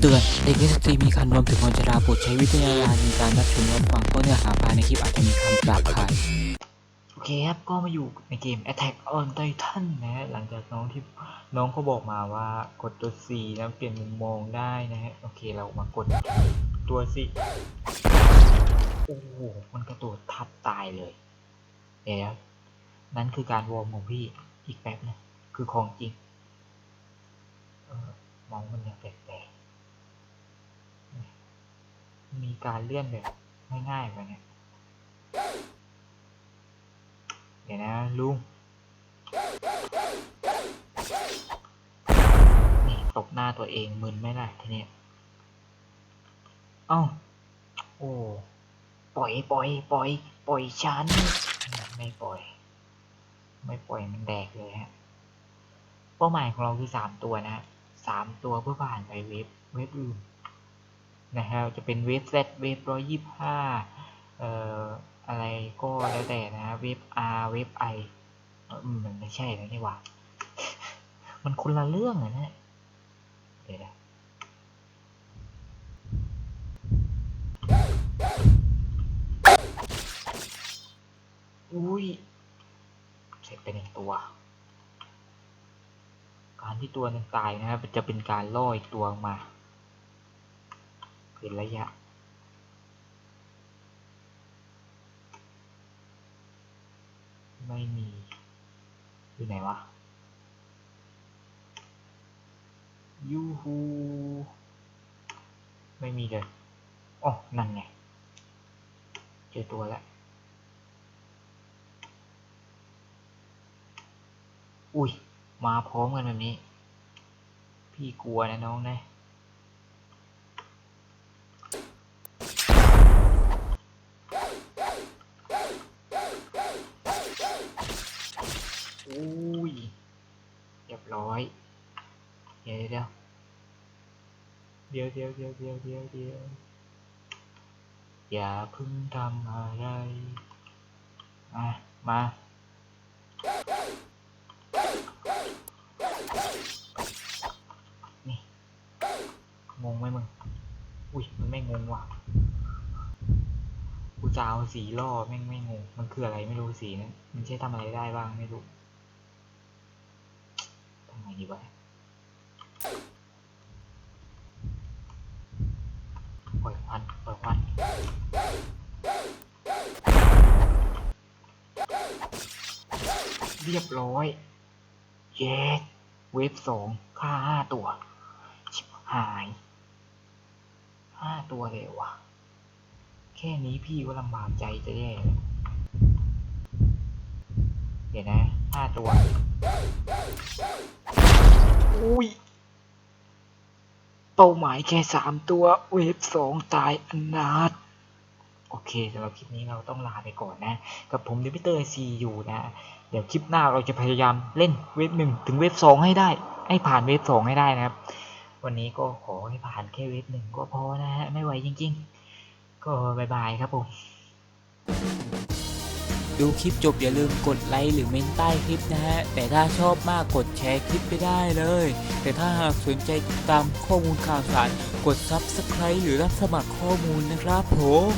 เตือนเด็กและสตรีมีคันรวมถึงคนชราโปรดใช้วิจารณญาณในการรับชมรับฟังเพราะเนื้อหาภายในคลิปอาจจะมีคำหยาบคายโอเคครับก็มาอยู่ในเกม Attack on Titan นะฮะหลังจากน้องที่น้องเขาบอกมาว่ากดตัว C แล้วเปลี่ยนมุมมองได้นะฮะโอเคเรามากดตัว C โอ้โหมันกระโดดทับตายเลยเดี๋ยวนั่นคือการวอร์มของพี่อีกแป๊บนะคือของจริงออมองมันยังแปลกๆ มี การเลื่อนแบบง่ายๆไปเนี่ย เดี๋ยวนะลุงนี่ตบหน้าตัวเองมึนไหมล่ะทีเนี้ยเอ้า โอ้ ปล่อยปล่อยปล่อยปล่อยฉัน ไม่ปล่อย ไม่ปล่อยมันแดกเลยฮะ เป้าหมายของเราคือสามตัวนะสามตัวเพื่อผ่านไปเวฟเวฟอื่น นะฮะจะเป็นเวฟ Z เวฟร้อยยี่ห้าเอ่ออะไรก็แล้วแต่นะฮะเวฟ R เวฟ I อมันไม่ใช่แล้วนี่หว่า มันคนละเรื่องอะนะเดี๋ยวนะอุ้ย เสร็จไปหนึ่งตัว การที่ตัวหนึ่งตายนะครับจะเป็นการล่ออีกตัวมา เป็นระยะ ไม่มี อยู่ไหนวะ ยูฮู ไม่มีเลยอ๋อนั่นไง เจอตัวแล้ว อุ้ย มาพร้อมกันแบบนี้ พี่กลัวนะน้องนะ เดียวเดียวเดียวเดียวเดียวเดียวเดียวอย่าพึ่งทำอะไรอะมานี่งงไหมมึง อุ้ยมันไม่งงว่ะกูจะเอาสีล่อแม่งไม่งง มันคืออะไรไม่รู้สีนั้นมันใช้ทำอะไรได้บ้างไม่รู้ทำไงดีวะ เรียบร้อยเย้เวฟสองค่าห้าตัว ชิบหายห้าตัวเลยวะแค่นี้พี่ก็ลำบากใจจะแย่แล้วเดี๋ยวนะห้าตัวอุ้ยเป้าหมายแค่สามตัว เวฟสองตายอนาถ โอเคสำหรับคลิปนี้เราต้องลาไปก่อนนะ กับผมเดวิเตอร์ซีอยู่นะ เดี๋ยวคลิปหน้าเราจะพยายามเล่นเวฟหนึ่งถึงเวฟสองให้ได้ ให้ผ่านเวฟสองให้ได้นะครับ วันนี้ก็ขอให้ผ่านแค่เวฟหนึ่งก็พอนะฮะ ไม่ไหวจริง ๆ ก็บายบายครับผม ดูคลิปจบอย่าลืมกดไลค์หรือเมนใต้คลิปนะฮะ แต่ถ้าชอบมากกดแชร์คลิปไปได้เลย แต่ถ้าหากสนใจติดตามข้อมูลข่าวสาร กด Subscribe หรือรับสมัครข้อมูลนะครับผม